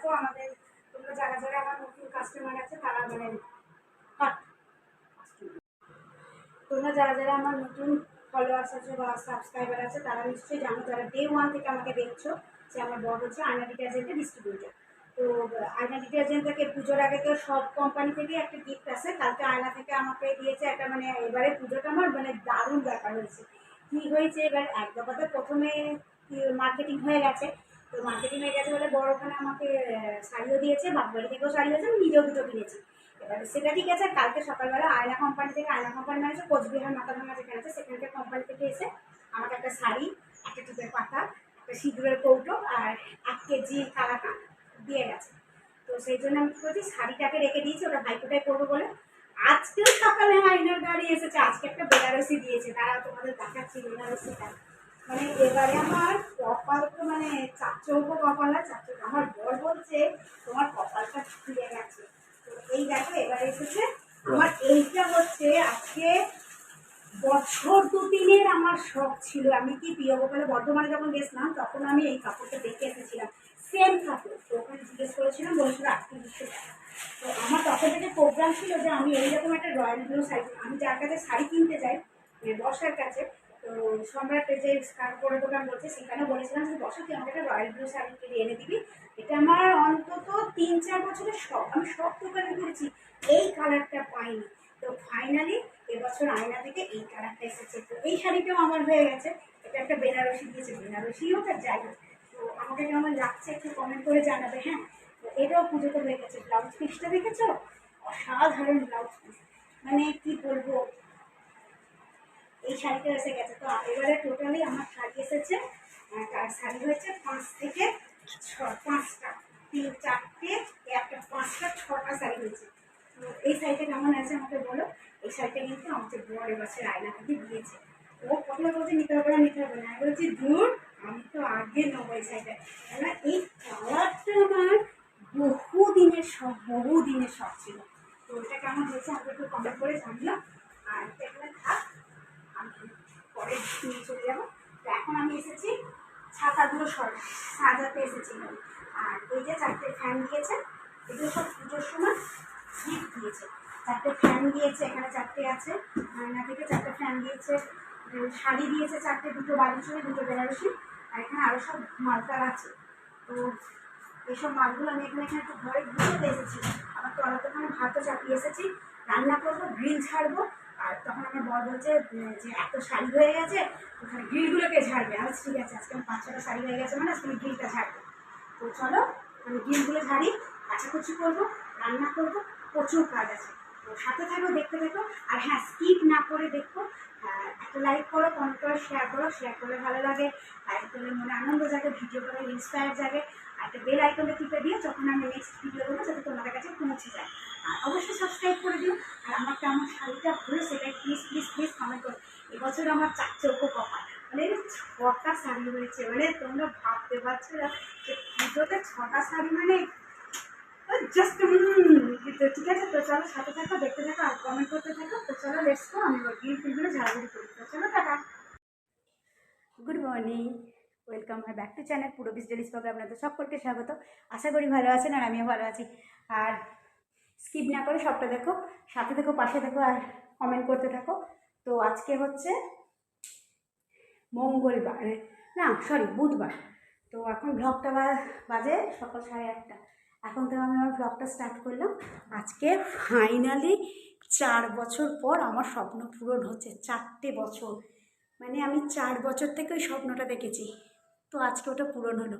থাকো আমাদের তোমরা যারা যারা আমার নতুন কাস্টমার আছে, তারা মানে হাট তোমরা যারা যারা আমার নতুন ফলোয়ার্স আছে বা সাবস্ক্রাইবার আছে, তারা নিশ্চয়ই জানো, যারা ডে ওয়ান থেকে আমাকে দেখছ যে আমার বড় হচ্ছে আয়না ডিটারজেন্টের ডিস্ট্রিবিউটার তো, আয়না ডিটারজেন্ট থেকে পুজোর আগে তো সব কোম্পানি থেকেই একটা গিফট আছে কালকে আয়না থেকে আমাকে দিয়েছে একটা মানে এবারে পুজোটা আমার মানে দারুণ ব্যাপার হয়েছে। কী হয়েছে? এবার এক দফাতে প্রথমে মার্কেটিং হয়ে গেছে। তো মার্কেটিং হয়ে গেছে বলে বড় ওখানে আমাকে শাড়িও দিয়েছে, বাপবাড়ি থেকেও শাড়ি হয়েছে আমি নিজেও দুটো কিনেছি। এবারে সেটা ঠিক আছে, কালকে সকালবেলা আয়না কোম্পানি থেকে, আয়না কোম্পানি মানে কোচবিহার মাথাভাঙা যেখানে আছে, সেখানকার কোম্পানি থেকে এসে আমাকে একটা শাড়ি, একটা টিপের পাতা, একটা সিঁদুরের কৌটো আর এক কেজি কালাকান দিয়ে গেছে। তো সেই জন্য আমি কী করছি, শাড়িটাকে রেখে দিয়েছি, ওটা ভাইফোটাই করব বলে। আজকেও সকালে আইনার গাড়ি এসেছে, আজকে একটা বেনারসি দিয়েছে তারা তোমাদের দেখাচ্ছি বেনারসিটা। মানে এবারে আমার কপাল তো মানে চার চারচৌকো কপাল আর চারচৌক আমার বর বলছে তোমার কপালটা খুলে গেছে। তো এই দেখো এবারে এসেছে। আমার এইটা হচ্ছে আজকে বছর দু তিনের আমার শখ ছিল। আমি কি প্রিয় গোপালে বর্ধমানে যখন গেছিলাম তখন আমি এই কাপড়টা দেখে এসেছিলাম। সেম কাপড়। তো ওখানে জিজ্ঞেস করেছিলাম বলেছিল আটত্রিশশো টাকা। তো আমার তখন থেকে প্রোগ্রাম ছিল যে আমি এইরকম একটা রয়্যাল ব্লু শাড়ি আমি যার কাছে শাড়ি কিনতে যাই মানে বর্ষার কাছে তো সম্রাটের যে কাপড়ের দোকান বলছে সেখানে বলেছিলাম যে তুই আমাকে একটা রয়্যাল ব্লু শাড়ি কিনে এনে দিবি। এটা আমার অন্তত তিন চার বছরের শখ। আমি সব দোকানে ঘুরেছি এই কালারটা পাইনি। তো ফাইনালি এবছর আয়না থেকে এই কালারটা এসেছে। তো এই শাড়িটাও আমার হয়ে গেছে। এটা একটা বেনারসি দিয়েছে, বেনারসিও তার যাই তো আমাকে কেমন লাগছে একটু কমেন্ট করে জানাবে হ্যাঁ? তো এটাও পুজোতে হয়ে গেছে ব্লাউজ পিসটা দেখেছ? অসাধারণ ব্লাউজ পিস মানে কি বলব? এই শাড়িটা এসে গেছে। তো এবারে টোটালি আমার শাড়ি এসেছে আহ, আর শাড়ি হয়েছে পাঁচ থেকে ছ পাঁচটা তিন চারটে একটা পাঁচটা ছটা শাড়ি হয়েছে তো এই শাড়িটা কেমন আছে আমাকে বলো এই শাড়িটা কিন্তু আমাকে বড় এবছর আয়না থেকে দিয়েছে ও প্রথমে বলছে নিতে হবে না নিতে হবে না আমি বলছি দূর আমি তো আগে নেব এই শাড়িটা কেননা এই কালারটা আমার বহু দিনের শখ বহু দিনের শখ ছিল তো এটা কেমন হয়েছে আমাকে একটু কমেন্ট করে জানিও আর এটা এখানে থাক আমি পরে নিয়ে চলে যাব তো এখন আমি এসেছি ছাতাগুলো সাজাতে এসেছিলাম আর এই যে চারটে ফ্যান দিয়েছে এগুলো সব পুজোর সময় গিফট দিয়েছে চারটে ফ্যান দিয়েছে এখানে চারটে আছে আয়না থেকে চারটে ফ্যান দিয়েছে শাড়ি দিয়েছে চারটে দুটো বালুচুরি দুটো বেনারসি আর এখানে আরও সব মালটার আছে। তো এইসব মালগুলো আমি এখানে এখানে একটু ঘরে গুছোতে এসেছি আমার তলাতে ওখানে ভাতও চাপিয়ে এসেছি। রান্না করব গ্রিল ছাড়বো। আর তখন আমার বর বলছে যে এত শাড়ি হয়ে গেছে, ওখানে গ্রিলগুলোকে ঝাড়বে। আমি ঠিক আছে, আজকে আমার পাঁচ ছটা শাড়ি হয়ে গেছে মানে আজকে আমি গ্রিলটা ঝাড়বো। তো চলো, আমি গ্রিলগুলো ঝাড়ি কাচাকুচি করব, রান্না করব, প্রচুর কাজ আছে। তো সাথে থাকো, দেখতে থাকো, আর হ্যাঁ স্কিপ না করে দেখো লাইক করো কমেন্ট করো শেয়ার করো শেয়ার করলে ভালো লাগে। লাইক করলে মনে আনন্দ জাগে ভিডিও করে ইন্সপায়ার জাগে। আর একটা বেল আইকনটা টিপে দিও, যখন আমি নেক্সট ভিডিও দেবো যাতে তোমাদের কাছে পৌঁছে যায়। আর অবশ্যই সাবস্ক্রাইব করে দিও। আর আমার শাড়িটা হলো সেটাই প্লিজ প্লিজ প্লিজ কমেন্ট করো। এবছর আমার চার চৌকো কপাল। মানে ছটা শাড়ি হয়েছে মানে তোমরা ভাবতে পারছ না যে পুজোতে ছটা শাড়ি মানে জাস্ট ঠিক আছে তো চলো সাথে থাকো দেখতে থাকো আর কমেন্ট করতে থাকো তো চলো লেটস গো আমি গিয়ে ফিলগুলো ঝাড়াঝাড়ি করি তো চলো tata good morning welcome my back to channel পুরো বিশ ডেলিস ব্লগে আপনাদের সকলকে স্বাগত। আশা করি ভালো আছেন আর আমিও ভালো আছি। আর স্কিপ না করে সবটা দেখো, সাথে দেখো, পাশে দেখো আর কমেন্ট করতে থাকো। তো আজকে হচ্ছে মঙ্গলবার। না সরি বুধবার। তো এখন ব্লগটা বাজে সকাল সাড়ে আটটা। এখন তো আমি আমার ব্লগটা স্টার্ট করলাম। আজকে ফাইনালি চার বছর পর আমার স্বপ্ন পূরণ হচ্ছে, চারটে বছর। মানে আমি চার বছর থেকে ওই স্বপ্নটা দেখেছি, তো আজকে ওটা পূরণ হলো।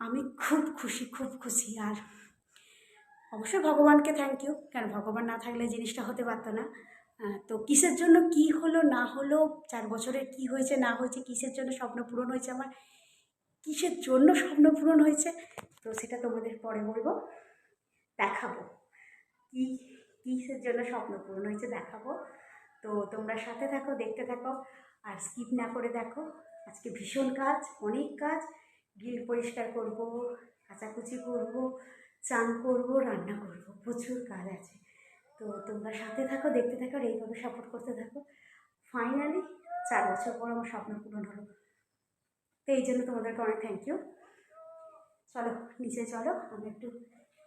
আমি খুব খুশি খুব খুশি। আর অবশ্যই ভগবানকে থ্যাংক ইউ কেন ভগবান না থাকলে জিনিসটা হতে পারতো না। তো কিসের জন্য কি হলো, না হলো, চার বছরের কি হয়েছে, না হয়েছে, কিসের জন্য স্বপ্ন পূরণ হয়েছে আমার, কিসের জন্য স্বপ্ন পূরণ হয়েছে তো সেটা তোমাদের পরে বলব। দেখাবো। কি, কিসের জন্য স্বপ্ন পূরণ হয়েছে দেখাবো। তো তোমরা সাথে থাকো, দেখতে থাকো, আর স্কিপ না করে দেখো। আজকে ভীষণ কাজ, অনেক কাজ। গ্রিল পরিষ্কার করব, কাচাকুচি করব, চান করব, রান্না করব। প্রচুর কাজ আছে। তো তোমরা সাথে থাকো, দেখতে থাকো, আর এইভাবে সাপোর্ট করতে থাকো। ফাইনালি চার বছর পর আমার স্বপ্ন পূরণ হলো। তো এই জন্য তোমাদেরকে অনেক থ্যাংক ইউ চলো, নিচে চলো আমি একটু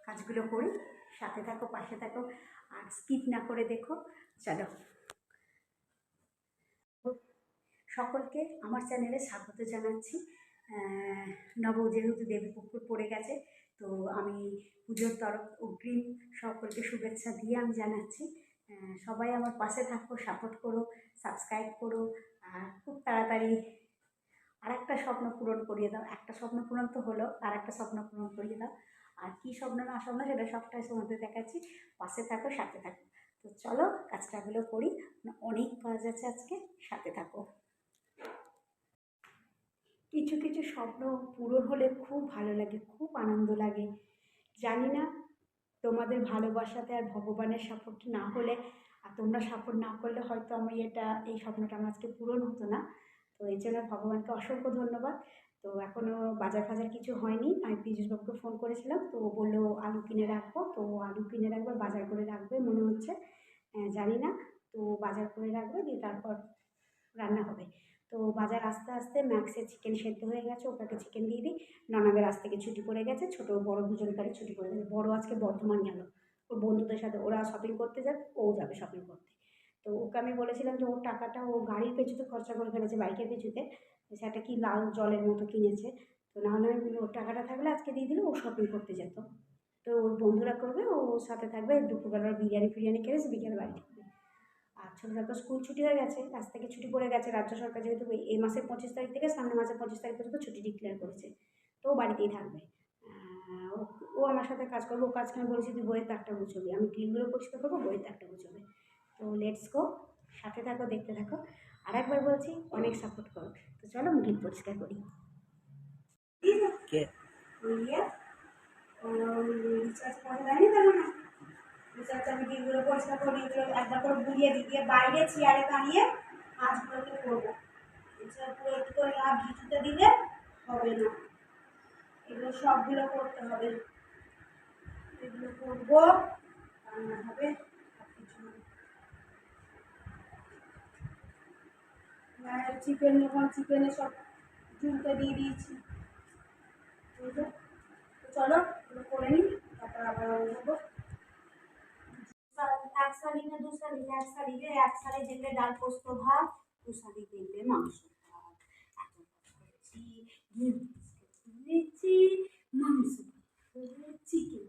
কাজগুলো করি। সাথে থাকো, পাশে থাকো, আর স্কিপ না করে দেখো। চলো। সকলকে আমার চ্যানেলে স্বাগত জানাচ্ছি। নব যেহেতু দেবীপুকুর পড়ে গেছে, তো আমি পুজোর তরফ অগ্রিম সকলকে শুভেচ্ছা দিয়ে আমি জানাচ্ছি। সবাই আমার পাশে থাকো সাপোর্ট করো সাবস্ক্রাইব করো, আর খুব তাড়াতাড়ি আর একটা স্বপ্ন পূরণ করিয়ে দাও। একটা স্বপ্ন পূরণ তো হলো, আর একটা স্বপ্ন পূরণ করিয়ে দাও। আর কী স্বপ্ন না স্বপ্ন সেটা সবটাই তোমাদের দেখাচ্ছি। পাশে থাকো, সাথে থাকো। তো চলো, কাজটাগুলো করি। অনেক কাজ আছে আজকে, সাথে থাকো। কিছু কিছু স্বপ্ন পূরণ হলে খুব ভালো লাগে, খুব আনন্দ লাগে। জানি না তোমাদের ভালোবাসাতে আর ভগবানের সাপোর্ট না হলে, আর তোমরা সাপোর্ট না করলে হয়তো আমি এটা, এই স্বপ্নটা আমার আজকে পূরণ হতো না। তো এই জন্য ভগবানকে অসংখ্য ধন্যবাদ। তো এখনও বাজার ফাজার কিছু হয়নি। আমি পীযুষবাবুকে ফোন করেছিলাম, তো ও বলল আলু কিনে রাখব। তো আলু কিনে রাখবে, বাজার করে রাখবে মনে হচ্ছে। জানি না। তো বাজার করে রাখবে, দিয়ে তারপর রান্না হবে। তো বাজার আস্তে আস্তে ম্যাক্সের চিকেন সেদ্ধ হয়ে গেছে ওটাকে চিকেন দিয়ে দিই। ননাদের আজ থেকে ছুটি পড়ে গেছে, ছোটো বড় দুজনকারই ছুটি পড়ে গেছে। বড় আজকে বর্ধমান গেল। ওর বন্ধুদের সাথে ওরা শপিং করতে যাবে, ও যাবে শপিং করতে। তো ওকে আমি বলেছিলাম যে ওর টাকাটা ও গাড়ির পেছুতে খরচা করে ফেলেছে, বাইকের পেছুতে। সেটা কি লাল জলের মতো কিনেছে। তো না হলে আমি ওর টাকাটা থাকলে আজকে দিয়ে দিলে ও শপিং করতে যেত। তো ওর বন্ধুরা করবে, ও সাথে থাকবে দুপুরবেলা বিরিয়ানি ফিরিয়ানি খেয়েছে বিকেলে বাড়ি থাকবে আর ছোটোটা তো স্কুল ছুটি হয়ে গেছে, আজ থেকে ছুটি পড়ে গেছে, রাজ্য সরকার যেহেতু এই- মাসের পঁচিশ তারিখ থেকে সামনে মাসের পঁচিশ তারিখ পর্যন্ত ছুটি ডিক্লেয়ার করেছে। তো ও বাড়িতেই থাকবে। ও- আমার সাথে কাজ করবে আমি বলেছি তুই বইয়ের তাকটা গুছবি। আমি ক্লিনগুলো পরিষ্কার করব, বইয়ের তাকটা গুছবে। তো লেটস গো সাথে থাকো দেখতে থাকো। আর একবার বলছি অনেক সাপোর্ট করো। তো চলো আমি পরিষ্কার করি। রিচার্জ করা মানে রিচার্জ আমি পরিষ্কার করে এগুলো একবার করে বুলিয়ে দিই দিয়ে বাইরে চেয়ারে দাঁড়িয়ে মাছগুলোকে করব। এছাড়া পুরো একটু করে না দিলে হবে না। এগুলো সবগুলো করতে হবে। এগুলো করব রান্না হবে সব কিছু হবে। মায়ের চিকেন যখন চিকেনে সব ঝুলতে দিয়ে দিয়েছি। চলো করে নিই, তারপর আবার যাব এক শাড়ি না দু শাড়ি এক শাড়ি রে, এক শাড়ি দেখলে ডাল পোস্ত ভাত, দু শাড়ি দেখলে মাংস ভাত। এত করেছি মাংস চিকেন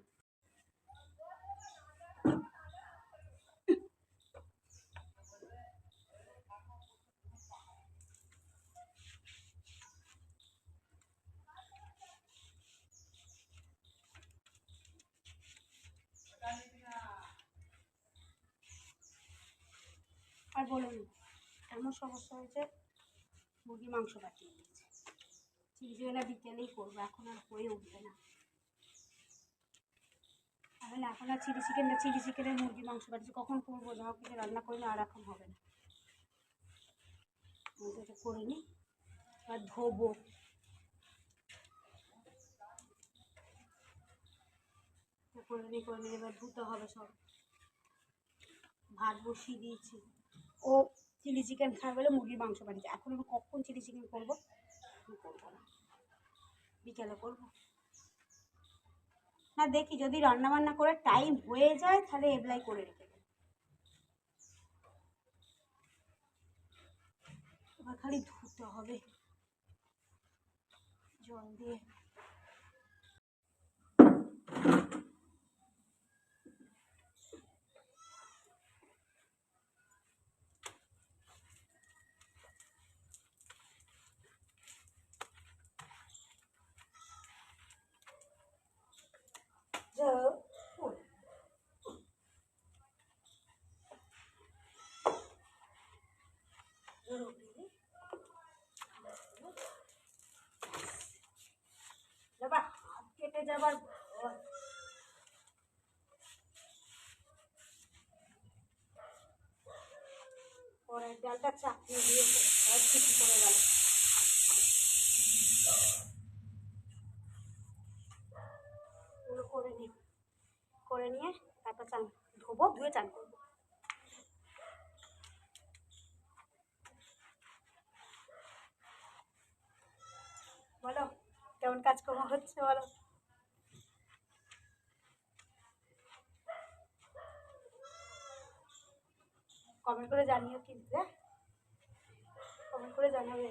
আর বলুন এমন সমস্যা হয়েছে মুরগি মাংস পাঠিয়ে দিয়েছে। চিজওয়ালা বিকেলেই করব, এখন আর হয়ে উঠবে না। তাহলে এখন আর চিলি চিকেন না চিলি চিকেনের মুরগি মাংস পাঠিয়েছে, কখন করব? যা কিছু রান্না করলে আর এখন হবে না। করে নিই আর ধোবো। করে করে নিই এবার ধুতে হবে সব। ভাত বসিয়ে দিয়েছি। ও চিলি চিকেন খাবে বলে মুরগির মাংস বানিয়েছে। এখন আমি কখন চিলি চিকেন করব? করব না। বিকেলে করব। না, দেখি যদি রান্না বান্না করে টাইম হয়ে যায়, তাহলে এগুলাই করে রেখে দেবো। এবার খালি ধুতে হবে। জল দিয়ে Joe. বাবা হাত কেটে যাবার পরে ডালটা চাকরি দিয়ে করে গেল ওগুলো করে নিই করে নিয়ে তারপর চান ধোবো ধুয়ে চান করব বলো কেমন কাজকর্ম হচ্ছে বলো কমেন্ট করে জানিও কিন্তু হ্যাঁ? কমেন্ট করে জানাবে।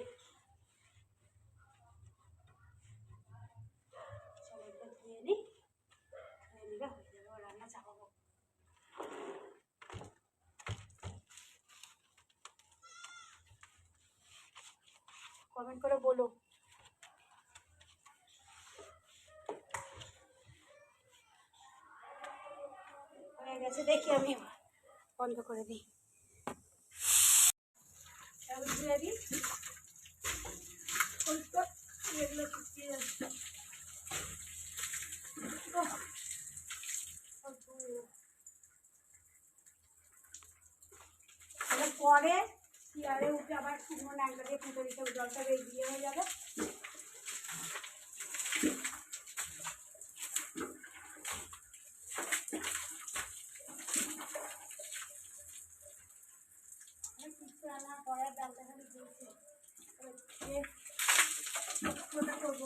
নিই হয়ে যাবে রান্না কমেন্ট করে বলো। হয়ে গেছে দেখি আমি বন্ধ করে দিই। এবার ধুয়ে দিই অল্প এগুলো শুকিয়ে যাচ্ছে পরে চেয়ারে উঠে আবার শুকনো ন্যাংটা দিয়ে ফুটে দিতে জলটা বেরিয়ে হয়ে যাবে অনেক কিছু রান্না করার ডালটা খালি দিয়েছে এবার দিয়ে ওটা করব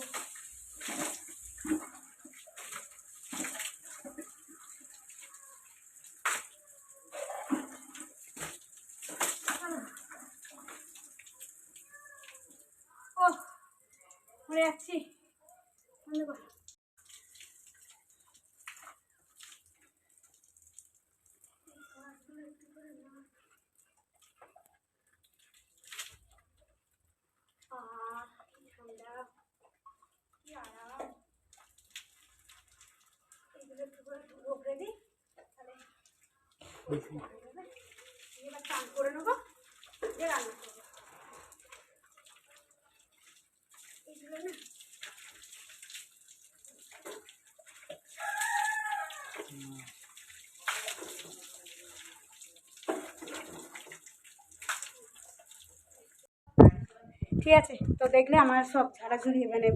ও মরে যাচ্ছি বন্ধ কর। আহ, কি ঠান্ডা কি আরাম এগুলো একটু করে বকরে দিই তাহলে পরিষ্কার হয়ে যাবে। দিয়ে এবার চান করে নেব দিয়ে রান্না করব এগুলো না ঠিক আছে, তো দেখলে আমার সব ঝাড়াঝুড়ি মানে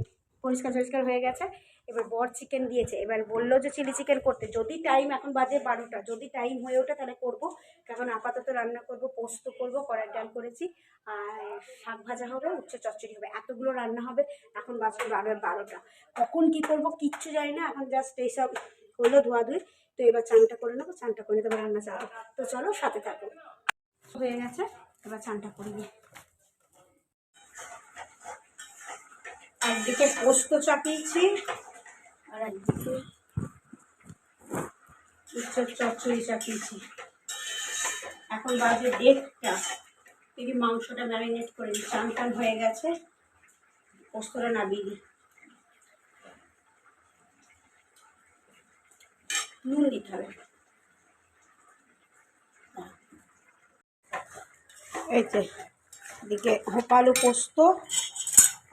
পরিষ্কার পরিষ্কার হয়ে গেছে। এবার বর চিকেন দিয়েছে। এবার বলল যে চিলি চিকেন করতে। যদি টাইম এখন বাজে বারোটা, যদি টাইম হয়ে ওঠে তাহলে করব। কারণ আপাতত রান্না করব, পোস্ত করব, কড়াই ডাল করেছি, আর শাক ভাজা হবে উচ্ছে চচ্চড়ি হবে। এতগুলো রান্না হবে, এখন বাজবে বারো বারোটা। কখন কি করব কিচ্ছু জানি না, এখন জাস্ট এইসব হলো ধোয়াধুয়ি তো এবার চানটা করে নেব, চানটা করে নেব রান্না চালাবো তো চলো সাথে থাকো। হয়ে গেছে, এবার চানটা করে নিই। একদিকে পোস্ত চাপিয়েছি, আর একদিকে চচ্চড়ি চাপিয়েছি। এখন বাজে দেড়টা। এই মাংসটা ম্যারিনেট করে দিই চান টান হয়ে গেছে। পোস্তটা নামিয়ে দিই নুন দিতে হবে। এই যে, এদিকে হোপালু পোস্ত,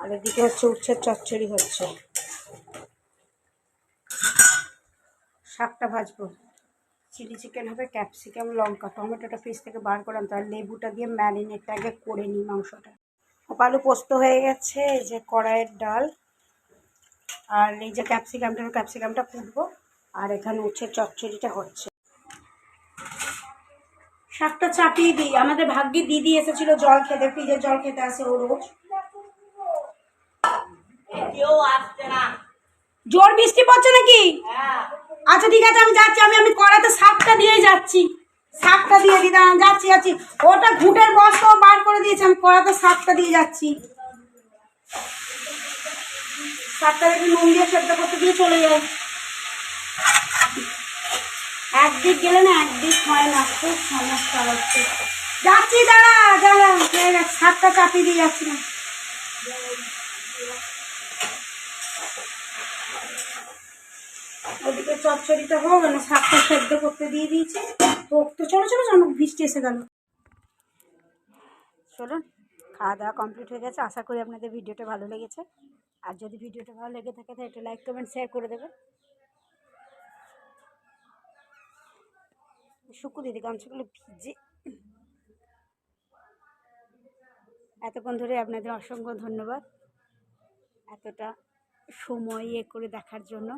আর এদিকে হচ্ছে উচ্ছের চচ্চড়ি হচ্ছে। শাকটা ভাজবো। চিলি চিকেন হবে ক্যাপসিকাম লঙ্কা টমেটোটা ফ্রিজ থেকে বার করলাম তার লেবুটা দিয়ে ম্যারিনেটটা আগে করে নিই মাংসটা। হোপালু পোস্ত হয়ে গেছে এই যে কড়াইয়ের ডাল আর এই যে ক্যাপসিকামটা ক্যাপসিকামটা ফুটবো আর এখানে উচ্ছের চচ্চড়িটা হচ্ছে। শাকটা চাপিয়ে দিই আমাদের ভাগ্যে দিদি এসেছিল জল খেতে ফ্রিজের জল খেতে আসে ও রোজ। জোর বৃষ্টি পড়ছে নাকি? হ্যাঁ। আচ্ছা ঠিক আছে, আমি যাচ্ছি, আমি আমি কড়াতে শাকটা দিয়ে যাচ্ছি। শাকটা দিয়ে দিলাম, যাচ্ছি যাচ্ছি। ওটা ঘুটের বস্তাও বার করে দিয়েছি, আমি কড়াতে শাকটা দিয়ে যাচ্ছি। শাকটা একটু নুন দিয়ে সেদ্ধ করতে দিয়ে চলে যাই। একদিক গেলে না একদিক হয় না, খুব সমস্যা হচ্ছে। যাচ্ছি, দাঁড়া দাঁড়া শাকটা চাপিয়ে দিয়ে যাচ্ছি। না ওদিকে চচ্চড়িটা হোক না শাকটা সেদ্ধ করতে দিয়ে দিয়েছে। হোক তো, চলো চলো চলো বৃষ্টি এসে গেল। চলুন, খাওয়া দাওয়া কমপ্লিট হয়ে গেছে। আশা করি আপনাদের ভিডিওটা ভালো লেগেছে। আর যদি ভিডিওটা ভালো লেগে থাকে, তাহলে একটু লাইক কমেন্ট শেয়ার করে দেবেন। শুকু দিদি, গামছাগুলো ভিজে। এতক্ষণ ধরে আপনাদের অসংখ্য ধন্যবাদ। এতটা সময় ইয়ে করে দেখার জন্য।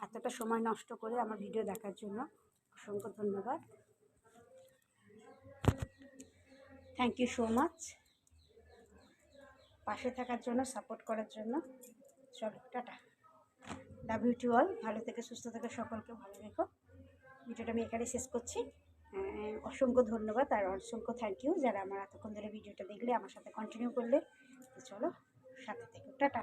এতটা সময় নষ্ট করে আমার ভিডিও দেখার জন্য অসংখ্য ধন্যবাদ। থ্যাংক ইউ সো মাচ পাশে থাকার জন্য সাপোর্ট করার জন্য। চলো, টাটা। লাভ ইউ টু অল ভালো থেকে সুস্থ থেকে সকলকে ভালো রেখো। ভিডিওটা আমি এখানে শেষ করছি। অসংখ্য ধন্যবাদ আর অসংখ্য থ্যাংক ইউ যারা আমার এতক্ষণ ধরে ভিডিওটা দেখলে, আমার সাথে কন্টিনিউ করলে চলো, সাথে থেকে। টাটা।